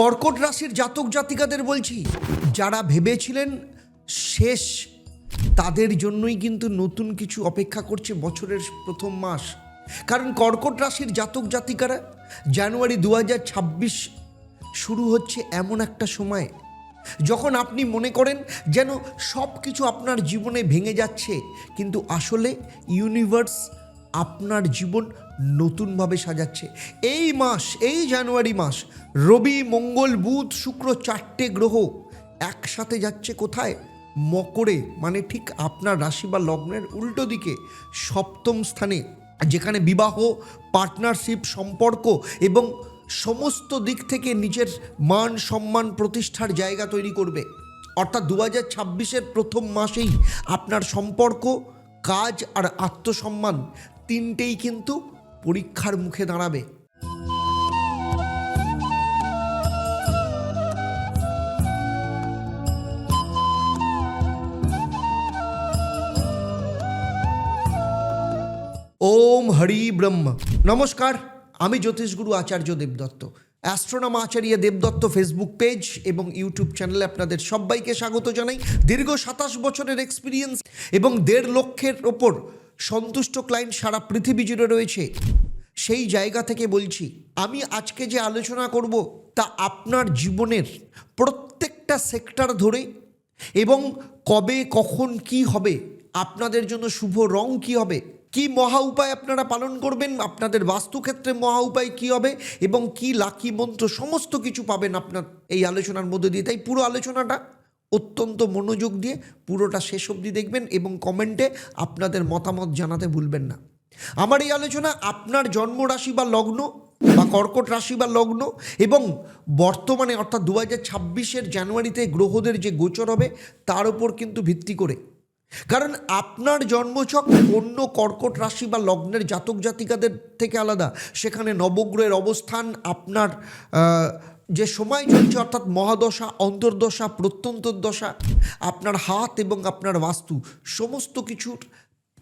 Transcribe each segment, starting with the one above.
কর্কট রাশির জাতক জাতিকাদের বলছি, যারা ভেবেছিলেন শেষ, তাদের জন্যই কিন্তু নতুন কিছু অপেক্ষা করছে বছরের প্রথম মাস। কারণ কর্কট রাশির জাতক জাতিকারা জানুয়ারি দু হাজার ছাব্বিশ শুরু হচ্ছে এমন একটা সময়, যখন আপনি মনে করেন যেন সব কিছু আপনার জীবনে ভেঙে যাচ্ছে, কিন্তু আসলে ইউনিভার্স আপনার জীবন নতুনভাবে সাজাচ্ছে। এই মাস, এই জানুয়ারি মাস, রবি, মঙ্গল, বুধ, শুক্র চারটে গ্রহ একসাথে যাচ্ছে কোথায়? মকরে মানে ঠিক আপনার রাশি বা লগ্নের উল্টো দিকে, সপ্তম স্থানে, যেখানে বিবাহ, পার্টনারশিপ, সম্পর্ক এবং সমস্ত দিক থেকে নিজের মান, সম্মান প্রতিষ্ঠার জায়গা তৈরি করবে। অর্থাৎ দু হাজার ছাব্বিশের প্রথম মাসেই আপনার সম্পর্ক, কাজ আর আত্মসম্মান তিনটেই কিন্তু পরীক্ষার মুখে দাঁড়াবে। ওম হরি ব্রহ্ম। নমস্কার, আমি জ্যোতিষগুরু আচার্য দেবদত্ত। অ্যাস্ট্রোনাম আচার্য দেবদত্ত ফেসবুক পেজ এবং ইউটিউব চ্যানেলে আপনাদের সবাইকে স্বাগত জানাই। দীর্ঘ সাতাশ বছরের এক্সপিরিয়েন্স এবং দেড় লক্ষের ওপর সন্তুষ্ট ক্লায়েন্ট সারা পৃথিবী জুড়ে রয়েছে। সেই জায়গা থেকে বলছি, আমি আজকে যে আলোচনা করব তা আপনার জীবনের প্রত্যেকটা সেক্টর ধরে এবং কবে, কখন কি হবে, আপনাদের জন্য শুভ রং কি হবে, কি মহা উপায় আপনারা পালন করবেন, আপনাদের বাস্তুক্ষেত্রে মহা উপায় কী হবে এবং কি লাকি মন্ত্র সমস্ত কিছু পাবেন আপনার এই আলোচনার মধ্যে দিয়ে। তাই পুরো আলোচনাটা অত্যন্ত মনোযোগ দিয়ে পুরোটা শেষ অবধি দেখবেন এবং কমেন্টে আপনাদের মতামত জানাতে ভুলবেন না। আমার এই আলোচনা আপনার জন্ম রাশি বা লগ্ন বা কর্কট রাশি বা লগ্ন এবং বর্তমানে অর্থাৎ দু হাজার ছাব্বিশের জানুয়ারিতে গ্রহদের যে গোচর হবে, তার উপর কিন্তু ভিত্তি করে। কারণ আপনার জন্মছক অন্য কর্কট রাশি বা লগ্নের জাতক জাতিকাদের থেকে আলাদা। সেখানে নবগ্রহের অবস্থান, আপনার যে সময় চলছে, অর্থাৎ মহাদশা, অন্তর্দশা প্রত্যন্তর দশা আপনার হাত এবং আপনার বাস্তু, সমস্ত কিছুর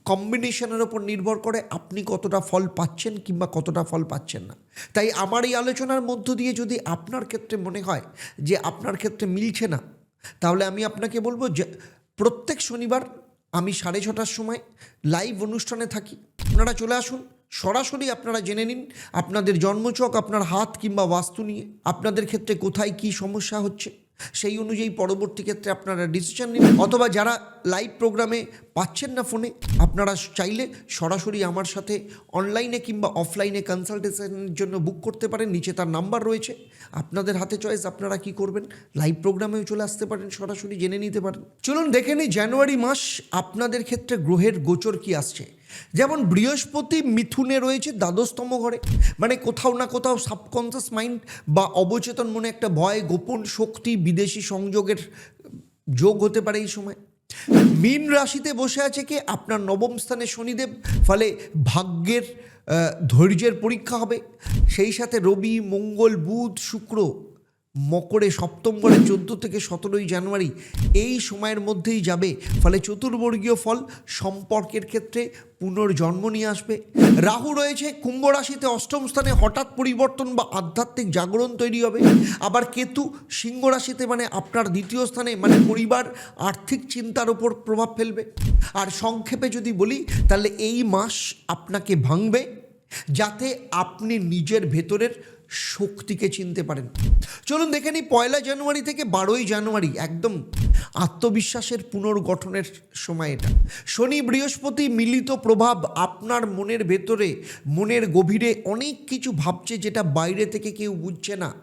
কম্বিনেশনের ওপর নির্ভর করে আপনি কতটা ফল পাচ্ছেন কিংবা কতটা ফল পাচ্ছেন না। তাই আমার এই আলোচনার মধ্য দিয়ে যদি আপনার ক্ষেত্রে মনে হয় যে আপনার ক্ষেত্রে মিলছে না, তাহলে আমি আপনাকে বলব যে প্রত্যেক শনিবার আমি সাড়ে ছটার সময় লাইভ অনুষ্ঠানে থাকি। আপনারা চলে আসুন, সরাসরি আপনারা জেনে নিন আপনাদের জন্মচক, আপনার হাত কিংবা বাস্তু নিয়ে, আপনাদের ক্ষেত্রে কোথায় কি সমস্যা হচ্ছে। সেই অনুযায়ী পরবর্তী ক্ষেত্রে আপনারা ডিসিশন নিন অথবা যারা লাইভ প্রোগ্রামে পাচ্ছেন না ফোনে আপনারা চাইলে সরাসরি আমার সাথে অনলাইনে কিংবা অফলাইনে কনসালটেশনের জন্য বুক করতে পারেন। নিচে তার নাম্বার রয়েছে। আপনাদের হাতে চয়েস আপনারা কি করবেন? লাইভ প্রোগ্রামেও চলে আসতে পারেন, সরাসরি জেনে নিতে পারেন। চলুন দেখে নিই জানুয়ারি মাস আপনাদের ক্ষেত্রে গ্রহের গোচর কি আসছে? যেমন বৃহস্পতি মিথুনে রয়েছে দ্বাদশতম ঘরে। মানে কোথাও না কোথাও সাবকনসিয়াস মাইন্ড বা অবচেতন মনে একটা ভয়, গোপন শক্তি, বিদেশি সংযোগের যোগ হতে পারে এই সময়। মীন রাশিতে বসে আছে কি? আপনার নবম স্থানে শনিদেব, ফলে ভাগ্যের ধৈর্যের পরীক্ষা হবে। সেই সাথে রবি, মঙ্গল, বুধ, শুক্র মকরে সপ্তম ঘরে চোদ্দ থেকে সতেরোই জানুয়ারি এই সময়ের মধ্যেই যাবে। ফলে চতুর্বর্গীয় ফল সম্পর্কের ক্ষেত্রে পুনর্জন্ম নিয়ে আসবে। রাহু রয়েছে, কুম্ভ রাশিতে অষ্টম স্থানে হঠাৎ পরিবর্তন বা আধ্যাত্মিক জাগরণ তৈরি হবে। আবার কেতু সিংহ রাশিতে মানে আপনার দ্বিতীয় স্থানে মানে পরিবার, আর্থিক চিন্তার ওপর প্রভাব ফেলবে। আর সংক্ষেপে যদি বলি, তাহলে এই মাস আপনাকে ভাঙবে, যাতে আপনি নিজের ভেতরের শক্তিকে চিনতে পারেন। চলুন দেখে নিই পয়লা জানুয়ারি থেকে বারোই জানুয়ারি, একদম আত্মবিশ্বাসের পুনর্গঠনের সময় এটা। শনি বৃহস্পতি মিলিত প্রভাব আপনার মনের ভেতরে, মনের গভীরে অনেক কিছু ভাবছে যেটা বাইরে থেকে কেউ বুঝছে না।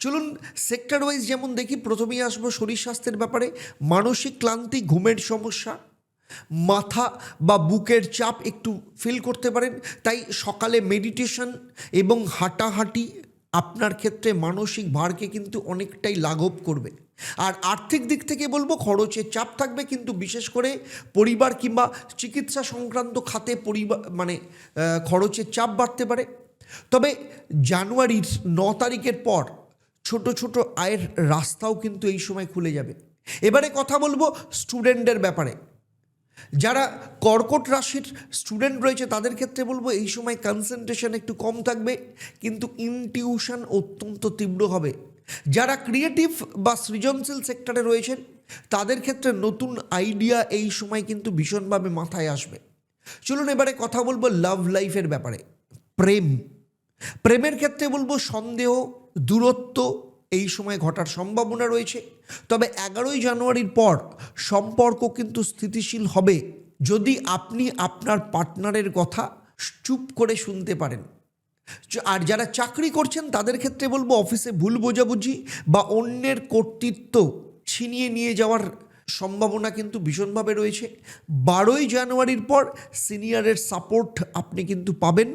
চলুন সেক্টর ওয়াইজ যেমন দেখি, প্রথমেই আসব শরীর স্বাস্থ্যের ব্যাপারে। মানসিক ক্লান্তি, ঘুমের সমস্যা, মাথা বা বুকের চাপ একটু ফিল করতে পারেন। তাই সকালে মেডিটেশন এবং হাঁটাহাঁটি আপনার ক্ষেত্রে মানসিক ভারকে কিন্তু অনেকটাই লাঘব করবে। আর আর্থিক দিক থেকে বলব, খরচের চাপ থাকবে, কিন্তু বিশেষ করে পরিবার কিংবা চিকিৎসা সংক্রান্ত খাতে পরিবার মানে খরচের চাপ বাড়তে পারে। তবে জানুয়ারির ন তারিখের পর ছোট ছোট আয়ের রাস্তাও কিন্তু এই সময় খুলে যাবে। এবারে কথা বলব স্টুডেন্টদের ব্যাপারে। যারা কর্কট রাশির স্টুডেন্ট রয়েছে, তাদের ক্ষেত্রে বলব এই সময় কনসেন্ট্রেশন একটু কম থাকবে, কিন্তু ইনটিউশন অত্যন্ত তীব্র হবে। যারা ক্রিয়েটিভ বা সৃজনশীল সেক্টরে রয়েছেন, তাদের ক্ষেত্রে নতুন আইডিয়া এই সময় কিন্তু ভীষণভাবে মাথায় আসবে। চলুন এবারে কথা বলব লাভ লাইফের ব্যাপারে। প্রেম। প্রেমের ক্ষেত্রে বলব সন্দেহ, দূরত্ব এই সময় ঘটার সম্ভাবনা রয়েছে। তবে এগারোই জানুয়ারির পর সম্পর্ক কিন্তু স্থিতিশীল হবে যদি আপনি আপনার পার্টনারের কথা চুপ করে শুনতে পারেন। আর যারা চাকরি করছেন তাদের ক্ষেত্রে বলব অফিসে ভুল বোঝাবুঝি বা অন্যের কর্তৃত্ব ছিনিয়ে নিয়ে যাওয়ার সম্ভাবনা কিন্তু ভীষণভাবে রয়েছে। বারোই জানুয়ারির পর সিনিয়রের সাপোর্ট আপনি কিন্তু পাবেন।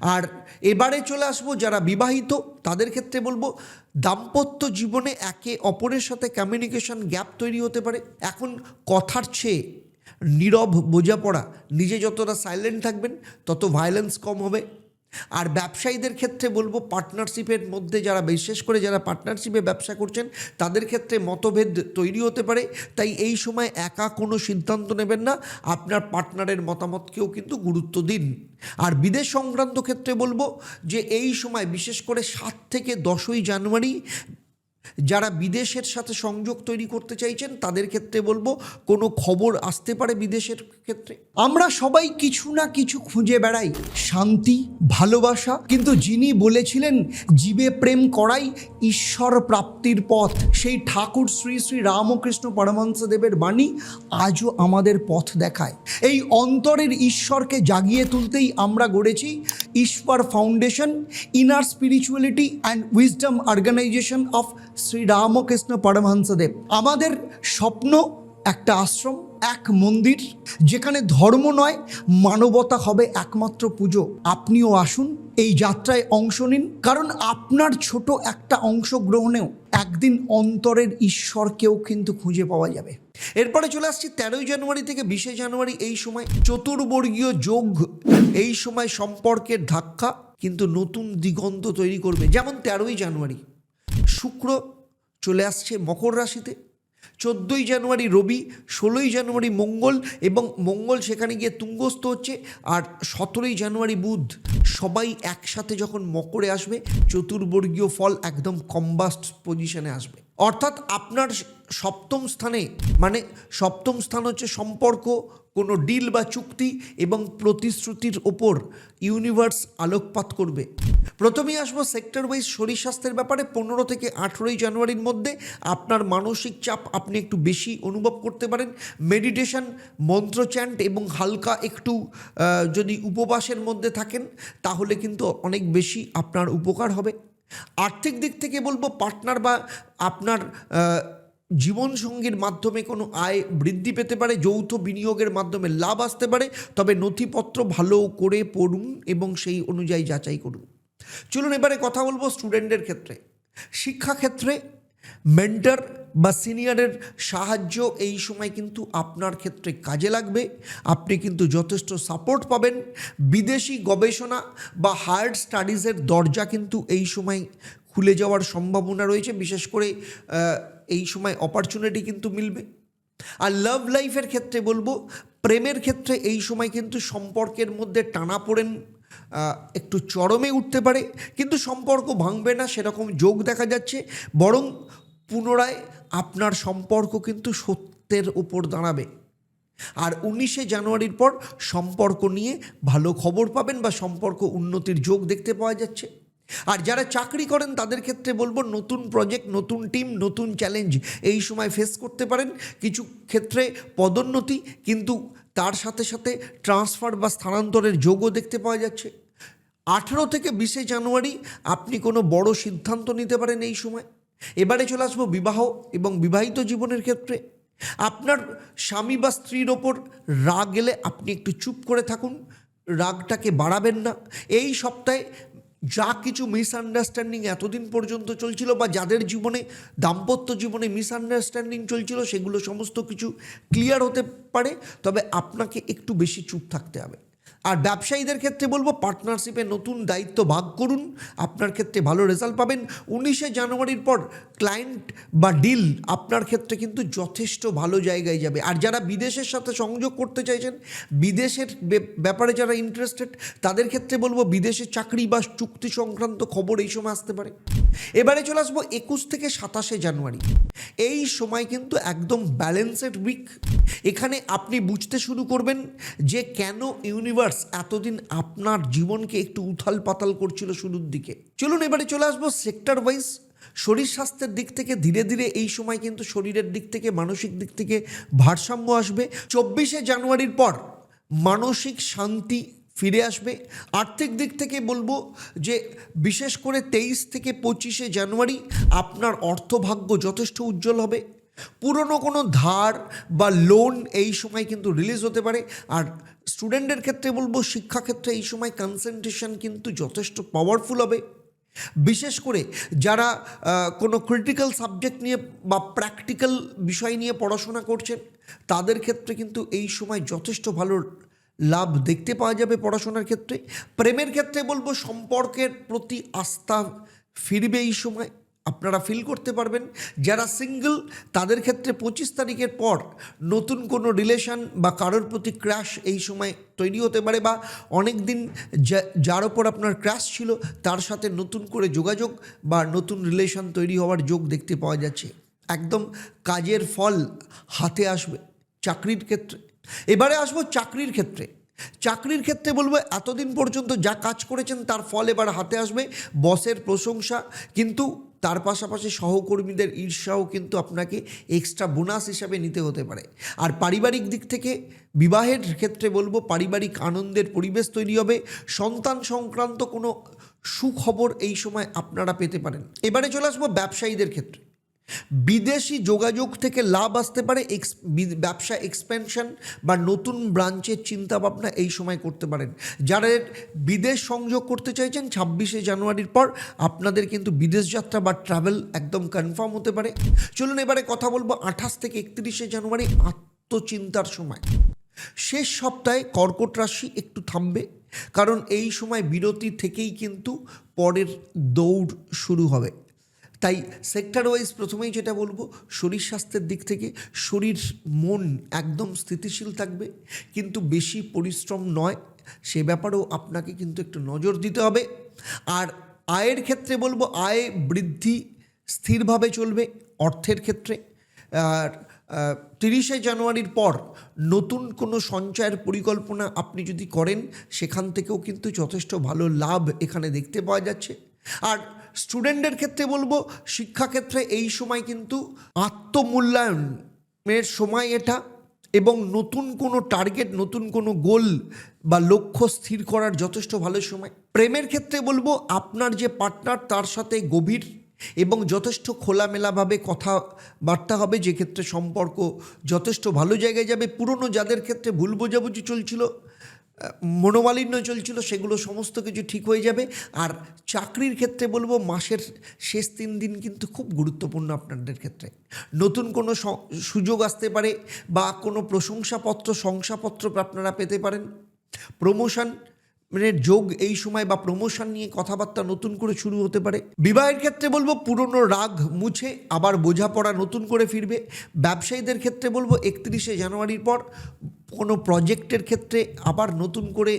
আর এবারে চলে আসব যারা বিবাহিত, তাদের ক্ষেত্রে বলব দাম্পত্য জীবনে একে অপরের সাথে কমিউনিকেশন গ্যাপ তৈরি হতে পারে। এখন কথার চেয়ে নীরব বোঝাপড়া, নিজে যতটা সাইলেন্ট থাকবেন, তত ভায়োলেন্স কম হবে। আর ব্যবসায়ীদের ক্ষেত্রে বলব পার্টনারশিপের মধ্যে যারা, বিশেষ করে যারা পার্টনারশিপে ব্যবসা করছেন, তাদের ক্ষেত্রে মতভেদ তৈরি হতে পারে। তাই এই সময় একা কোনো সিদ্ধান্ত নেবেন না। আপনার পার্টনারের মতামতকেও কিন্তু গুরুত্ব দিন। আর বিদেশ সংক্রান্ত ক্ষেত্রে বলব যে, এই সময় বিশেষ করে সাত থেকে দশই জানুয়ারি যারা বিদেশের সাথে সংযোগ তৈরি করতে চাইছেন, তাদের ক্ষেত্রে বলব, কোনো খবর আসতে পারে বিদেশের ক্ষেত্রে। আমরা সবাই কিছু না কিছু খুঁজে বেড়াই। শান্তি, ভালোবাসা, কিন্তু যিনি বলেছিলেন, জীবে প্রেম করাই ঈশ্বর প্রাপ্তির পথ। সেই ঠাকুর শ্রী শ্রী রামকৃষ্ণ পরমহংসদেবের বাণী আজও আমাদের পথ দেখায়। এই অন্তরের ঈশ্বরকে জাগিয়ে তুলতেই আমরা গড়েছি Ishwar foundation, inner spirituality and wisdom organisation of Shri Ramakrishna Paramahansadeb. আমাদের স্বপ্ন একটা আশ্রম, এক মন্দির, যেখানে ধর্ম নয়, মানবতা হবে একমাত্র পুজো। আপনিও আসুন, এই যাত্রায় অংশ নিন। কারণ আপনার ছোট একটা অংশগ্রহণেও একদিন অন্তরের ঈশ্বরকেও কিন্তু খুঁজে পাওয়া যাবে। এরপরে চলে আসছি তেরোই জানুয়ারি থেকে বিশে জানুয়ারি, এই সময় চতুর্বর্গীয় যোগ, এই সময় সম্পর্কের ধাক্কা, কিন্তু নতুন দিগন্ত তৈরি করবে। যেমন তেরোই জানুয়ারি। শুক্র চলে আসছে মকর রাশিতে। চোদ্দোই জানুয়ারি রবি, ষোলোই জানুয়ারি মঙ্গল এবং মঙ্গল সেখানে গিয়ে তুঙ্গস্থ হচ্ছে আর সতেরোই জানুয়ারি বুধ। সবাই একসাথে যখন মকরে আসবে, চতুর্বর্গীয় ফল একদম কম্বাস্ট পজিশনে আসবে। অর্থাৎ আপনার সপ্তম স্থানে মানে সপ্তম স্থান হচ্ছে সম্পর্ক, কোনো ডিল বা চুক্তি এবং প্রতিশ্রুতির ওপর ইউনিভার্স আলোকপাত করবে। প্রথমেই আসব সেক্টর ওয়াইজ শরীর স্বাস্থ্যের ব্যাপারে। পনেরো থেকে আঠেরোই জানুয়ারির মধ্যে আপনার মানসিক চাপ আপনি একটু বেশি অনুভব করতে পারেন। মেডিটেশন মন্ত্র চ্যান্ট এবং হালকা একটু যদি উপবাসের মধ্যে থাকেন, তাহলে কিন্তু অনেক বেশি আপনার উপকার হবে। আর্থিক দিক থেকে বলব পার্টনার বা আপনার জীবনসঙ্গীর মাধ্যমে কোনো আয় বৃদ্ধি পেতে পারে, যৌথ বিনিয়োগের মাধ্যমে লাভ আসতে পারে, তবে নথিপত্র ভালো করে পড়ুন এবং সেই অনুযায়ী যাচাই করুন। চলুন এবারে কথা বলব স্টুডেন্টদের ক্ষেত্রে। শিক্ষাক্ষেত্রে মেন্টার বা সিনিয়রের সাহায্য এই সময় কিন্তু আপনার ক্ষেত্রে কাজে লাগবে। আপনি কিন্তু যথেষ্ট সাপোর্ট পাবেন। বিদেশি গবেষণা বা হায়ার স্টাডিজের দরজা কিন্তু এই সময় খুলে যাওয়ার সম্ভাবনা রয়েছে বিশেষ করে এই সময় অপরচুনিটি কিন্তু মিলবে। আর লাভ লাইফের ক্ষেত্রে বলব প্রেমের ক্ষেত্রে এই সময় কিন্তু সম্পর্কের মধ্যে টানাপোড়েন আহ, একটু চরমে উঠতে পারে কিন্তু সম্পর্ক ভাঙবে না সেরকম যোগ দেখা যাচ্ছে বরং পুনরায় আপনার সম্পর্ক কিন্তু সত্যের উপর দাঁড়াবে। আর উনিশে জানুয়ারির পর সম্পর্ক নিয়ে ভালো খবর পাবেন বা সম্পর্ক উন্নতির যোগ দেখতে পাওয়া যাচ্ছে। আর যারা চাকরি করেন, তাদের ক্ষেত্রে বলব নতুন প্রজেক্ট নতুন টিম নতুন চ্যালেঞ্জ এই সময় ফেস করতে পারেন। কিছু ক্ষেত্রে পদোন্নতি, কিন্তু তার সাথে সাথে ট্রান্সফার বা স্থানান্তরের যোগও দেখতে পাওয়া যাচ্ছে। আঠেরো থেকে বিশে জানুয়ারি আপনি কোনো বড় সিদ্ধান্ত নিতে পারেন এই সময়। এবারে চলে আসব বিবাহ এবং বিবাহিত জীবনের ক্ষেত্রে। আপনার স্বামী বা স্ত্রীর ওপর রাগ এলে আপনি একটু চুপ করে থাকুন। রাগটাকে বাড়াবেন না। এই সপ্তাহে যা কিছু মিসআন্ডারস্ট্যান্ডিং এতদিন পর্যন্ত চলছিল বা যাদের জীবনে, দাম্পত্য জীবনে মিসআন্ডারস্ট্যান্ডিং চলছিল, সেগুলো সমস্ত কিছু ক্লিয়ার হতে পারে। তবে আপনাকে একটু বেশি চুপ থাকতে হবে। আর ব্যবসায়ীদের ক্ষেত্রে বলব পার্টনারশিপে নতুন দায়িত্ব ভাগ করুন। আপনার ক্ষেত্রে ভালো রেজাল্ট পাবেন। উনিশে জানুয়ারির পর ক্লায়েন্ট বা ডিল আপনার ক্ষেত্রে কিন্তু যথেষ্ট ভালো জায়গায় যাবে। আর যারা বিদেশের সাথে সংযোগ করতে চাইছেন, বিদেশের ব্যাপারে যারা ইন্টারেস্টেড তাদের ক্ষেত্রে বলব বিদেশে চাকরি বা চুক্তি সংক্রান্ত খবর এই সময় আসতে পারে। এবারে চলে আসব একুশ থেকে সাতাশে জানুয়ারি। এই সময় কিন্তু একদম ব্যালেন্সেড উইক এখানে আপনি বুঝতে শুরু করবেন যে কেন ইউনিভার্স এতদিন আপনার জীবনকে একটু উথাল পাতাল করছিল শুরুর দিকে। চলুন এবারে চলে আসব সেক্টর ওয়াইজ শরীর স্বাস্থ্যের দিক থেকে ধীরে ধীরে এই সময় কিন্তু শরীরের দিক থেকে, মানসিক দিক থেকে ভারসাম্য আসবে। চব্বিশে জানুয়ারির পর মানসিক শান্তি ফিরে আসবে। আর্থিক দিক থেকে বলব যে বিশেষ করে তেইশ থেকে পঁচিশে জানুয়ারি আপনার অর্থভাগ্য যথেষ্ট উজ্জ্বল হবে। পুরনো কোনো ধার বা লোন এই সময় কিন্তু রিলিজ হতে পারে। আর স্টুডেন্টের ক্ষেত্রে বলব শিক্ষাক্ষেত্রে এই সময় কনসেন্ট্রেশন কিন্তু যথেষ্ট পাওয়ারফুল হবে। বিশেষ করে যারা কোনো ক্রিটিক্যাল সাবজেক্ট নিয়ে বা প্র্যাকটিক্যাল বিষয় নিয়ে পড়াশোনা করছেন, তাদের ক্ষেত্রে কিন্তু এই সময় যথেষ্ট ভালো লাভ দেখতে পাওয়া যাবে পড়াশোনার ক্ষেত্রে। প্রেমের ক্ষেত্রে বলব, সম্পর্কের প্রতি আস্থা ফিরবে এই সময়। আপনারা ফিল করতে পারবেন, যারা সিঙ্গেল তাদের ক্ষেত্রে পঁচিশ তারিখের পর নতুন কোনো রিলেশন বা কারোর প্রতি ক্র্যাশ এই সময় তৈরি হতে পারে বা অনেক দিন যার ওপর আপনার ক্র্যাশ ছিল, তার সাথে নতুন করে যোগাযোগ বা নতুন রিলেশন তৈরি হওয়ার যোগ দেখতে পাওয়া যাচ্ছে। একদম কাজের ফল হাতে আসবে চাকরির ক্ষেত্রে। এবারে আসব চাকরির ক্ষেত্রে। চাকরির ক্ষেত্রে বলব এতদিন পর্যন্ত যা কাজ করেছেন, তার ফল এবার হাতে আসবে, বসের প্রশংসা। কিন্তু তার পাশাপাশি সহকর্মীদের ঈর্ষাও কিন্তু আপনাকে এক্সট্রা বোনাস হিসাবে নিতে হতে পারে। আর পারিবারিক দিক থেকে বিবাহের ক্ষেত্রে বলব পারিবারিক আনন্দের পরিবেশ তৈরি হবে। সন্তান সংক্রান্ত কোনো সুখবর এই সময় আপনারা পেতে পারেন। এবারে চলে আসব ব্যবসায়ীদের ক্ষেত্রে। বিদেশি যোগাযোগ থেকে লাভ আসতে পারে এক্স ব্যবসা এক্সপেনশন বা নতুন ব্রাঞ্চের চিন্তাভাবনা এই সময় করতে পারেন। যারা বিদেশ সংযোগ করতে চাইছেন, ছাব্বিশে জানুয়ারির পর আপনাদের কিন্তু বিদেশ যাত্রা বা ট্রাভেল একদম কনফার্ম হতে পারে। চলুন এবারে কথা বলব আঠাশ থেকে একত্রিশে জানুয়ারি আত্মচিন্তার সময়। শেষ সপ্তাহে কর্কট রাশি একটু থামবে, কারণ এই সময় বিরতি থেকেই কিন্তু পরের দৌড় শুরু হবে। তাই সেক্টর ওয়াইজ প্রথমেই যেটা বলব, শরীর স্বাস্থ্যের দিক থেকে শরীর, মন একদম স্থিতিশীল থাকবে, কিন্তু বেশি পরিশ্রম নয়, সে ব্যাপারেও আপনাকে কিন্তু একটু নজর দিতে হবে। আর আয়ের ক্ষেত্রে বলব, আয় বৃদ্ধি স্থিরভাবে চলবে অর্থের ক্ষেত্রে। আর তিরিশে জানুয়ারির পর নতুন কোনো সঞ্চয়ের পরিকল্পনা আপনি যদি করেন, সেখান থেকেও কিন্তু যথেষ্ট ভালো লাভ এখানে দেখতে পাওয়া যাচ্ছে। আর স্টুডেন্টের ক্ষেত্রে বলব, শিক্ষাক্ষেত্রে এই সময় কিন্তু আত্মমূল্যায়নের সময় এটা এবং নতুন কোনো টার্গেট নতুন কোনো গোল বা লক্ষ্য স্থির করার যথেষ্ট ভালো সময়। প্রেমের ক্ষেত্রে বলব, আপনার যে পার্টনার তার সাথে গভীর এবং যথেষ্ট খোলামেলাভাবে কথাবার্তা হবে যে ক্ষেত্রে সম্পর্ক যথেষ্ট ভালো জায়গায় যাবে। পুরনো যাদের ক্ষেত্রে ভুল বোঝাবুঝি চলছিল মনোমালিন্য চলছিল, সেগুলো সমস্ত কিছু ঠিক হয়ে যাবে। আর চাকরির ক্ষেত্রে বলব, মাসের শেষ তিন দিন কিন্তু খুব গুরুত্বপূর্ণ আপনাদের ক্ষেত্রে। নতুন কোনো সুযোগ আসতে পারে বা কোনো প্রশংসাপত্র, শংসাপত্র আপনারা পেতে পারেন। প্রমোশন মানে যোগ এই সময় বা প্রমোশন নিয়ে কথাবার্তা নতুন করে শুরু হতে পারে। বিবাহের ক্ষেত্রে বলব পুরনো রাগ মুছে, আবার বোঝাপড়া নতুন করে ফিরবে। ব্যবসায়ীদের ক্ষেত্রে বলব একত্রিশে জানুয়ারির পর কোনো প্রজেক্টের ক্ষেত্রে আবার নতুন করে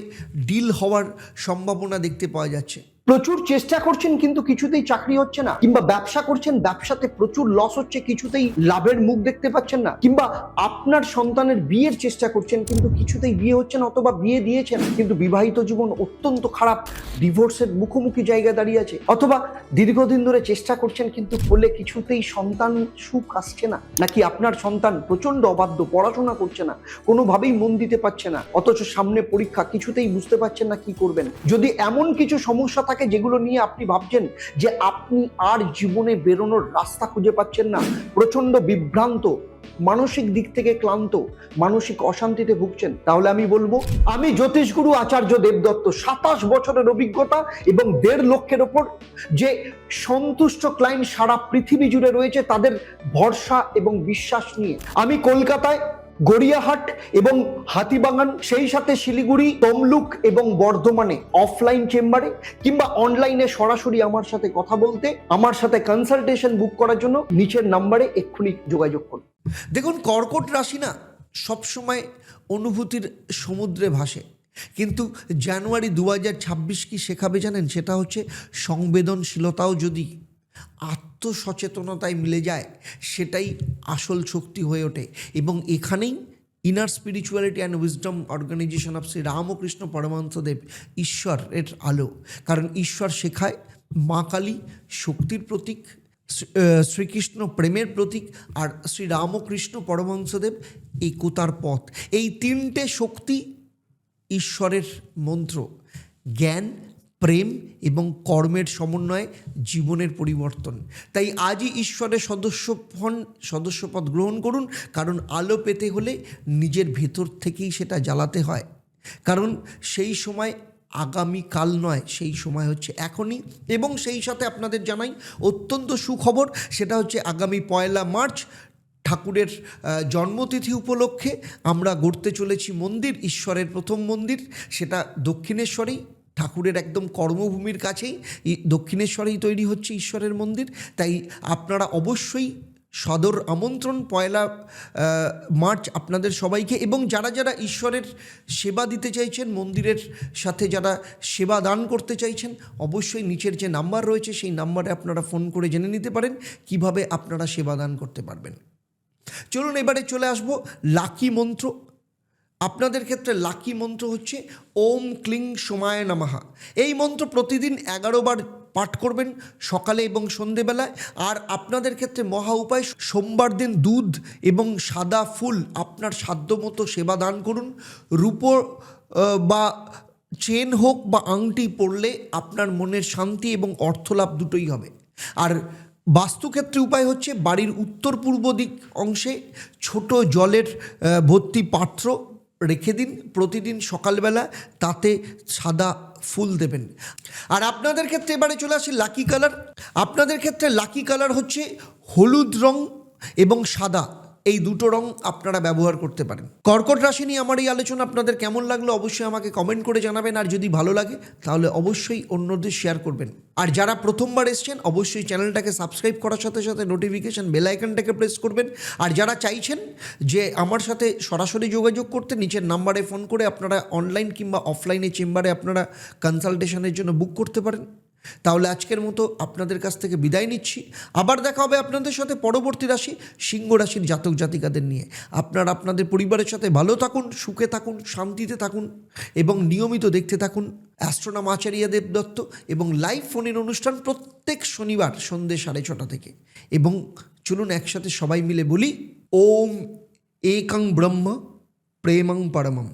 ডিল হওয়ার সম্ভাবনা দেখতে পাওয়া যাচ্ছে। প্রচুর চেষ্টা করছেন, কিন্তু কিছুতেই চাকরি হচ্ছে না। কিংবা ব্যবসা করছেন, ব্যবসাতে প্রচুর লস হচ্ছে, কিছুতেই লাভের মুখ দেখতে পাচ্ছেন না। কিংবা আপনার সন্তানের বিয়ের চেষ্টা করছেন, কিন্তু কিছুতেই বিয়ে হচ্ছে না অথবা বিয়ে দিয়েছেন, কিন্তু বিবাহিত জীবন অত্যন্ত খারাপ ডিভোর্সের মুখোমুখি জায়গায় দাঁড়িয়ে আছে। অথবা দীর্ঘদিন ধরে চেষ্টা করছেন, কিন্তু ফলে কিছুতেই সন্তান সুখ আসছে না। নাকি আপনার সন্তান প্রচণ্ড অবাধ্য, পড়াশোনা করছে না, কোনোভাবেই মন দিতে পারছে না, অথচ সামনে পরীক্ষা, কিছুতেই বুঝতে পারছেন না কি করবেন। যদি এমন কিছু সমস্যা থাকে যেগুলো নিয়ে আপনি ভাবছেন যে আপনি আর জীবনে বেরোনোর রাস্তা খুঁজে পাচ্ছেন না প্রচণ্ড বিভ্রান্ত, মানসিক দিক থেকে ক্লান্ত, মানসিক অশান্তিতে ভুগছেন, তাহলে আমি বলব, আমি জ্যোতিষগুরু আচার্য দেবদত্ত, সাতাশ বছরের অভিজ্ঞতা এবং দেড় লক্ষের ওপর যে সন্তুষ্ট ক্লায়েন্ট সারা পৃথিবী জুড়ে রয়েছে, তাদের ভরসা এবং বিশ্বাস নিয়ে। আমি কলকাতায় গড়িয়াহাট এবং হাতিবাগান, সেই সাথে শিলিগুড়ি, তমলুক এবং বর্ধমানে অফলাইন চেম্বারে কিংবা অনলাইনে সরাসরি আমার সাথে কথা বলতে, আমার সাথে কনসালটেশন বুক করার জন্য নিচের নাম্বারে এক্ষুনি যোগাযোগ করুন। দেখুন, কর্কট রাশি না সবসময় অনুভূতির সমুদ্রে ভাসে। কিন্তু জানুয়ারি দু হাজার ছাব্বিশ কী শেখাবে জানেন? সেটা হচ্ছে সংবেদনশীলতাও যদি আত্মসচেতনতায় মিলে যায়, সেটাই আসল শক্তি হয়ে ওঠে। এবং এখানেই inner spirituality and wisdom organisation of Shri Ramakrishna Paramahansadeb ঈশ্বরের আলো। কারণ ঈশ্বর শেখায় মা কালী শক্তির প্রতীক শ্রীকৃষ্ণ প্রেমের প্রতীক আর শ্রী রামকৃষ্ণ পরমহংসদেব একতার পথ। এই তিনটে শক্তি ঈশ্বরের মন্ত্র, জ্ঞান প্রেম এবং কর্মের সমন্বয়ে জীবনের পরিবর্তন। তাই আজই ঈশ্বরের সদস্য হন সদস্যপদ গ্রহণ করুন, কারণ আলো পেতে হলে নিজের ভেতর থেকেই সেটা জ্বালাতে হয়। কারণ সেই সময় আগামী কাল নয়, সেই সময় হচ্ছে এখনই। এবং সেই সাথে আপনাদের জানাই অত্যন্ত সুখবর, সেটা হচ্ছে আগামী পয়লা মার্চ, ঠাকুরের জন্মতিথি উপলক্ষে আমরা গড়তে চলেছি মন্দির, ঈশ্বরের প্রথম মন্দির, সেটা দক্ষিণেশ্বরেই। ঠাকুরের একদম কর্মভূমির কাছেই দক্ষিণেশ্বরেই তৈরি হচ্ছে ঈশ্বরের মন্দির। তাই আপনারা অবশ্যই সদর আমন্ত্রণ পয়লা মার্চ আপনাদের সবাইকে এবং যারা যারা ঈশ্বরের সেবা দিতে চাইছেন, মন্দিরের সাথে যারা সেবা দান করতে চাইছেন, অবশ্যই নিচের যে নাম্বার রয়েছে সেই নাম্বারে আপনারা ফোন করে জেনে নিতে পারেন কীভাবে আপনারা সেবা দান করতে পারবেন। চলুন এবারে চলে আসব লাকি মন্ত্র আপনাদের ক্ষেত্রে লাকি মন্ত্র হচ্ছে ওম ক্লিং সময় নামাহা এই মন্ত্র প্রতিদিন এগারো বার পাঠ করবেন সকালে এবং সন্ধেবেলায়। আর আপনাদের ক্ষেত্রে মহা উপায়, সোমবার দিন দুধ এবং সাদা ফুল আপনার সাধ্যমতো সেবা দান করুন। রূপো বা চেন হোক বা আংটি পরলে আপনার মনের শান্তি এবং অর্থলাভ দুটোই হবে। আর বাস্তুক্ষেত্রে উপায় হচ্ছে বাড়ির উত্তর পূর্ব দিক অংশে ছোট জলের ভর্তি পাত্র রেখে দিন, প্রতিদিন সকালবেলা তাতে সাদা ফুল দেবেন। আর আপনাদের ক্ষেত্রে এবারে চলে আসি লাকি কালার। আপনাদের ক্ষেত্রে লাকি কালার হচ্ছে হলুদ রং এবং সাদা। এই দুটো রং আপনারা ব্যবহার করতে পারেন। কর্কট রাশি নিয়ে আমার এই আলোচনা আপনাদের কেমন লাগল অবশ্যই আমাকে কমেন্ট করে জানাবেন, আর যদি ভালো লাগে, তাহলে অবশ্যই অন্যদের শেয়ার করবেন। আর যারা প্রথমবার এসছেন, অবশ্যই চ্যানেলটাকে সাবস্ক্রাইব করার সাথে সাথে নোটিফিকেশান বেল আইকনটাকে প্রেস করবেন। আর যারা চাইছেন যে আমার সাথে সরাসরি যোগাযোগ করতে, নিচের নাম্বারে ফোন করে আপনারা অনলাইন কিংবা অফলাইনে চেম্বারে আপনারা কনসালটেশনের জন্য বুক করতে পারেন। তাহলে আজকের মতো আপনাদের কাছ থেকে বিদায় নিচ্ছি। আবার দেখা হবে আপনাদের সাথে পরবর্তী রাশি, সিংহ রাশির জাতক জাতিকাদের নিয়ে। আপনারা আপনাদের পরিবারের সাথে ভালো থাকুন, সুখে থাকুন, শান্তিতে থাকুন এবং নিয়মিত দেখতে থাকুন অ্যাস্ট্রোনাম আচারিয়া দেবদত্ত এবং লাইভ ফোনের অনুষ্ঠান প্রত্যেক শনিবার সন্ধ্যে সাড়ে ছটা থেকে। এবং চলুন একসাথে সবাই মিলে বলি, ওম একং ব্রহ্ম, প্রেমং পরমম।